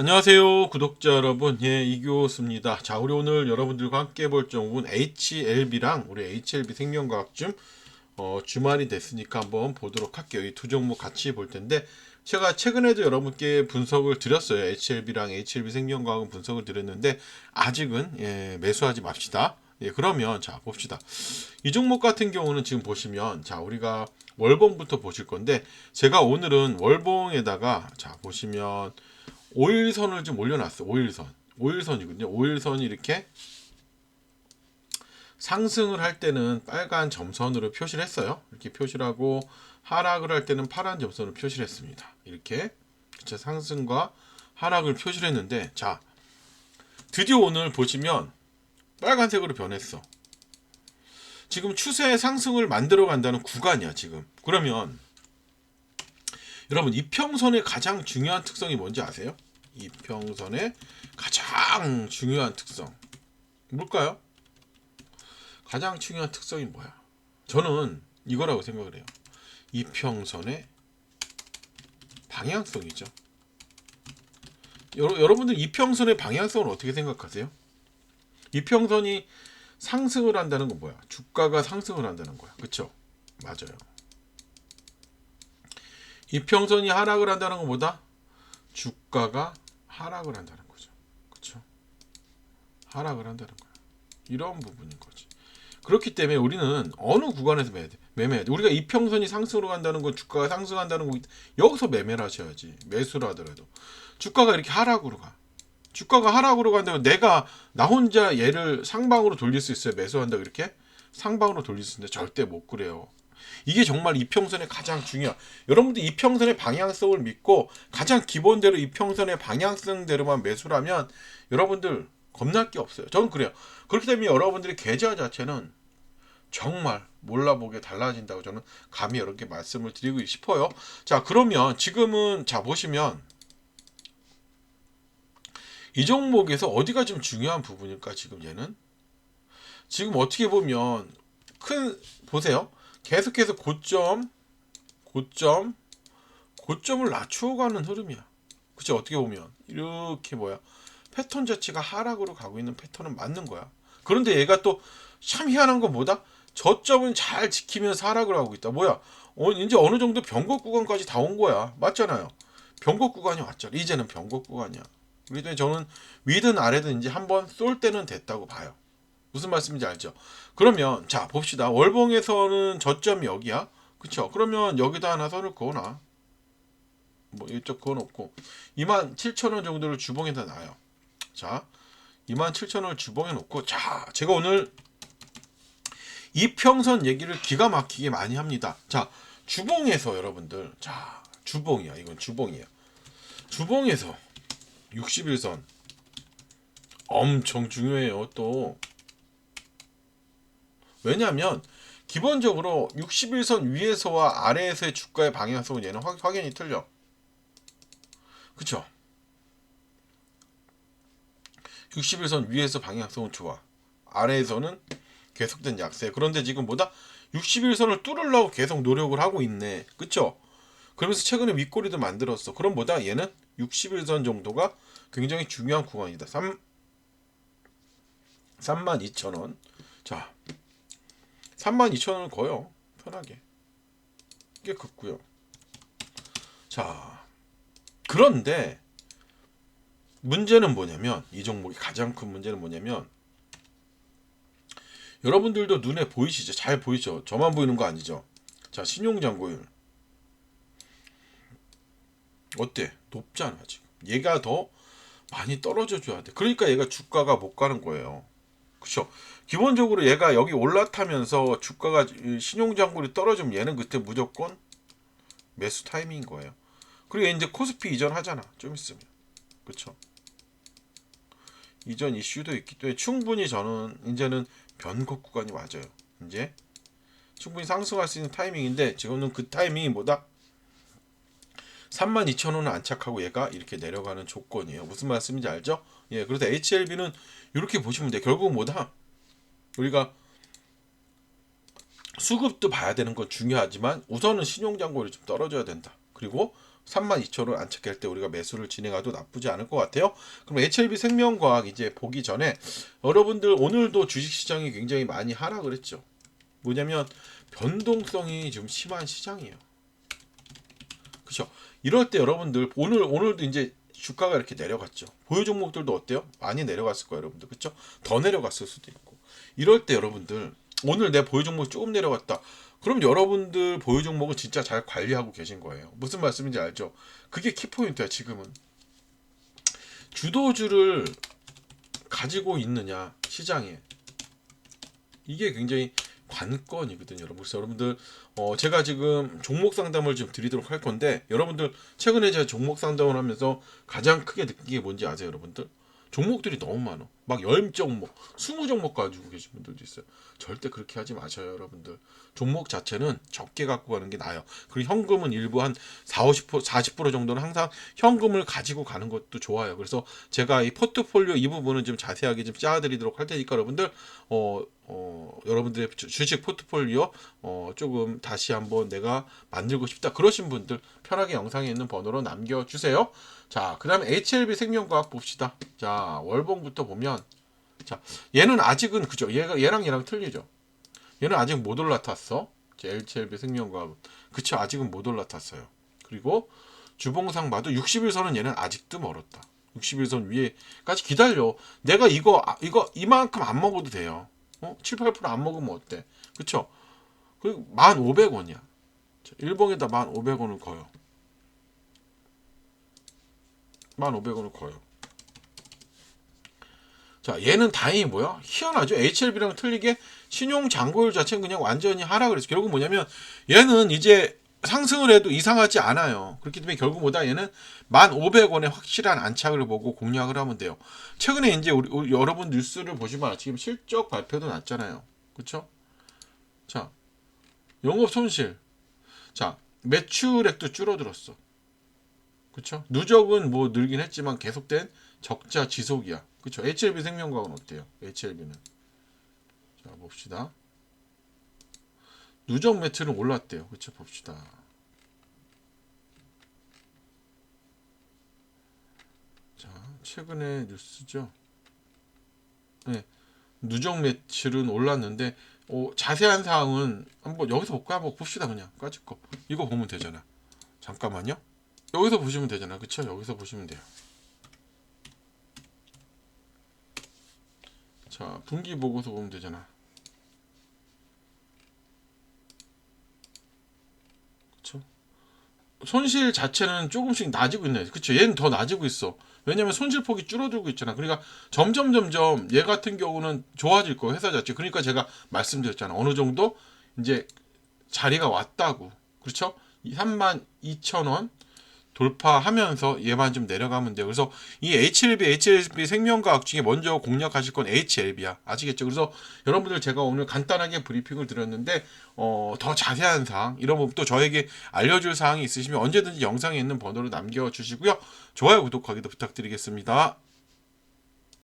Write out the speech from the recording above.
안녕하세요 구독자 여러분. 예 이교수입니다. 자 우리 오늘 여러분들과 함께 볼 종목은 HLB랑 우리 HLB 생명과학중 어, 주말이 됐으니까 한번 보도록 할게요. 이 두 종목 같이 볼 텐데 제가 최근에도 여러분께 분석을 드렸어요. HLB랑 HLB 생명과학은 분석을 드렸는데 아직은 예, 매수하지 맙시다. 예 그러면 자 봅시다. 이 종목 같은 경우는 지금 보시면 자 우리가 월봉부터 보실 건데 제가 오늘은 월봉에다가 자 보시면 5일선을 좀 올려놨어. 5일선. 5일선이거든요. 5일선이 이렇게 상승을 할 때는 빨간 점선으로 표시를 했어요. 이렇게 표시를 하고 하락을 할 때는 파란 점선으로 표시를 했습니다. 이렇게 그쵸? 상승과 하락을 표시를 했는데 자 드디어 오늘 보시면 빨간색으로 변했어. 지금 추세 상승을 만들어 간다는 구간이야 지금. 그러면 여러분 이평선의 가장 중요한 특성이 뭔지 아세요? 이평선의 가장 중요한 특성 뭘까요? 가장 중요한 특성이 뭐야? 저는 이거라고 생각을 해요. 이평선의 방향성이죠. 여러, 여러분들 이평선의 방향성을 어떻게 생각하세요? 이평선이 상승을 한다는 건 뭐야? 주가가 상승을 한다는 거야. 그쵸? 맞아요. 이평선이 하락을 한다는 것보다 주가가 하락을 한다는 거죠. 그렇죠? 하락을 한다는 거야. 이런 부분인 거지. 그렇기 때문에 우리는 어느 구간에서 매매, 매매해야 돼. 우리가 이평선이 상승으로 간다는 건 주가가 상승한다는 거 여기서 매매를 하셔야지. 매수를 하더라도. 주가가 이렇게 하락으로 가. 주가가 하락으로 간다면 내가 나 혼자 얘를 상방으로 돌릴 수 있어요. 매수한다 이렇게 상방으로 돌릴 수 있는데 절대 못 그래요. 이게 정말 이평선의 가장 중요한 여러분들 이평선의 방향성을 믿고 가장 기본대로 이평선의 방향성대로만 매수를 하면 여러분들 겁날 게 없어요. 저는 그래요. 그렇기 때문에 여러분들의 계좌 자체는 정말 몰라보게 달라진다고 저는 감히 이렇게 말씀을 드리고 싶어요. 자, 그러면 지금은 자 보시면 이 종목에서 어디가 좀 중요한 부분일까 지금 얘는 지금 어떻게 보면 큰 보세요. 계속해서 고점, 고점, 고점을 낮추어가는 흐름이야. 그치 어떻게 보면 이렇게 뭐야 패턴 자체가 하락으로 가고 있는 패턴은 맞는 거야. 그런데 얘가 또 참 희한한 건 뭐다? 저점은 잘 지키면서 하락을 하고 있다. 뭐야? 어, 이제 어느 정도 변곡 구간까지 다 온 거야. 맞잖아요. 변곡 구간이 왔잖아. 이제는 변곡 구간이야. 때문에 저는 위든 아래든 이제 한번 쏠 때는 됐다고 봐요. 무슨 말씀인지 알죠? 그러면 자 봅시다. 월봉에서는 저점이 여기야. 그쵸? 그러면 여기다 하나 선을 그어놔. 뭐 이쪽 그어놓고 2만 7천 원 정도를 주봉에다 놔요. 자 2만 7천 원을 주봉에 놓고 자 제가 오늘 이평선 얘기를 기가 막히게 많이 합니다. 자 주봉에서 여러분들 자 주봉이야 이건 주봉이야. 주봉에서 61선 엄청 중요해요 또 왜냐하면 기본적으로 61선 위에서와 아래에서의 주가의 방향성은 얘는 확, 확연히 틀려. 그쵸? 61선 위에서 방향성은 좋아. 아래에서는 계속된 약세. 그런데 지금 보다 61선을 뚫으려고 계속 노력을 하고 있네. 그쵸? 그러면서 최근에 윗꼬리도 만들었어. 그럼 보다 얘는 61선 정도가 굉장히 중요한 구간이다. 3, 32,000원. 자, 32,000원을 거요. 편하게. 꽤 긋고요. 자, 그런데 문제는 뭐냐면 이 종목이 가장 큰 문제는 뭐냐면 여러분들도 눈에 보이시죠? 잘 보이죠? 저만 보이는 거 아니죠? 자, 신용잔고율 어때? 높잖아 지금. 얘가 더 많이 떨어져 줘야 돼. 그러니까 얘가 주가가 못 가는 거예요. 그렇죠? 기본적으로 얘가 여기 올라타면서 주가가 신용장고리 떨어지면 얘는 그때 무조건 매수 타이밍인 거예요. 그리고 이제 코스피 이전 하잖아. 좀 있으면. 그렇죠? 이전 이슈도 있기 때문에 충분히 저는 이제는 변곡 구간이 맞아요. 이제 충분히 상승할 수 있는 타이밍인데 지금은 그 타이밍이 뭐다? 32,000원을 안착하고 얘가 이렇게 내려가는 조건이에요. 무슨 말씀인지 알죠? 예, 그래서 HLB는 이렇게 보시면 돼. 결국 뭐다? 우리가 수급도 봐야 되는 건 중요하지만 우선은 신용장고율이 좀 떨어져야 된다. 그리고 32,000원 안착할 때 우리가 매수를 진행해도 나쁘지 않을 것 같아요. 그럼 HLB 생명과학 이제 보기 전에 여러분들 오늘도 주식시장이 굉장히 많이 하락을 했죠. 뭐냐면 변동성이 좀 심한 시장이에요. 이럴 때 여러분들 오늘 오늘도 이제 주가가 이렇게 내려갔죠. 보유 종목들도 어때요? 많이 내려갔을 거예요, 여러분들. 그렇죠? 더 내려갔을 수도 있고. 이럴 때 여러분들 오늘 내 보유 종목 조금 내려갔다. 그럼 여러분들 보유 종목은 진짜 잘 관리하고 계신 거예요. 무슨 말씀인지 알죠? 그게 키포인트야, 지금은. 주도주를 가지고 있느냐, 시장에. 이게 굉장히 관건이거든요, 여러분. 그래서 여러분들, 어, 제가 지금 종목 상담을 좀 드리도록 할 건데, 여러분들, 최근에 제가 종목 상담을 하면서 가장 크게 느낀 게 뭔지 아세요, 여러분들? 종목들이 너무 많아. 막 10종목, 20종목 가지고 계신 분들도 있어요. 절대 그렇게 하지 마셔요, 여러분들. 종목 자체는 적게 갖고 가는 게 나아요. 그리고 현금은 일부 한 4, 50%, 40% 정도는 항상 현금을 가지고 가는 것도 좋아요. 그래서 제가 이 포트폴리오 이 부분은 좀 자세하게 좀 짜드리도록 할 테니까 여러분들, 어, 어, 여러분들의 주- 주식 포트폴리오 어, 조금 다시 한번 내가 만들고 싶다. 그러신 분들 편하게 영상에 있는 번호로 남겨주세요. 자, 그 다음에 HLB 생명과학 봅시다. 자, 월봉부터 보면, 자, 얘는 아직은 그죠. 얘가 얘랑 얘랑 틀리죠. 얘는 아직 못 올라탔어. 자, HLB 생명과학. 그쵸. 아직은 못 올라탔어요. 그리고 주봉상 봐도 60일선은 얘는 아직도 멀었다. 60일선 위에까지 기다려. 내가 이거, 아, 이거 이만큼 안 먹어도 돼요. 어? 7, 8%안 먹으면 어때? 그쵸? 그리고 1,500원이야. 일봉에다 1,500원을 거요. 1,500원을 거요. 자, 얘는 다행히 뭐야? 희한하죠? HLB랑 틀리게 신용 잔고율 자체는 그냥 완전히 하락을 했어. 결국 뭐냐면 얘는 이제 상승을 해도 이상하지 않아요. 그렇기 때문에 결국 뭐다 얘는 1,500원의 확실한 안착을 보고 공략을 하면 돼요. 최근에 이제 우리, 우리 여러분 뉴스를 보시면 지금 실적 발표도 났잖아요. 그렇죠? 자, 영업 손실. 자, 매출액도 줄어들었어. 그렇죠? 누적은 뭐 늘긴 했지만 계속된 적자 지속이야. 그렇죠? HLB 생명과학은 어때요? HLB는 자 봅시다. 누적 매출은 올랐대요. 그렇죠? 봅시다. 자 최근에 뉴스죠. 네, 누적 매출은 올랐는데 어, 자세한 사항은 한번 여기서 볼까 한번 봅시다 그냥 까짓 거 이거 보면 되잖아. 잠깐만요. 여기서 보시면 되잖아. 그쵸? 여기서 보시면 돼요. 자, 분기 보고서 보면 되잖아. 그쵸? 손실 자체는 조금씩 낮아지고 있네. 그쵸? 얘는 더 낮아지고 있어. 왜냐면 손실 폭이 줄어들고 있잖아. 그러니까 점점 점점 얘 같은 경우는 좋아질 거예요. 회사 자체. 그러니까 제가 말씀드렸잖아. 어느 정도 이제 자리가 왔다고. 그렇죠? 3만 2천 원 돌파하면서 얘만 좀 내려가면 돼요. 그래서 이 HLB, HLB 생명과학 중에 먼저 공략하실 건 HLB야. 아시겠죠? 그래서 여러분들 제가 오늘 간단하게 브리핑을 드렸는데 어, 더 자세한 사항 이런 부분 또 저에게 알려줄 사항이 있으시면 언제든지 영상에 있는 번호로 남겨주시고요. 좋아요, 구독하기도 부탁드리겠습니다.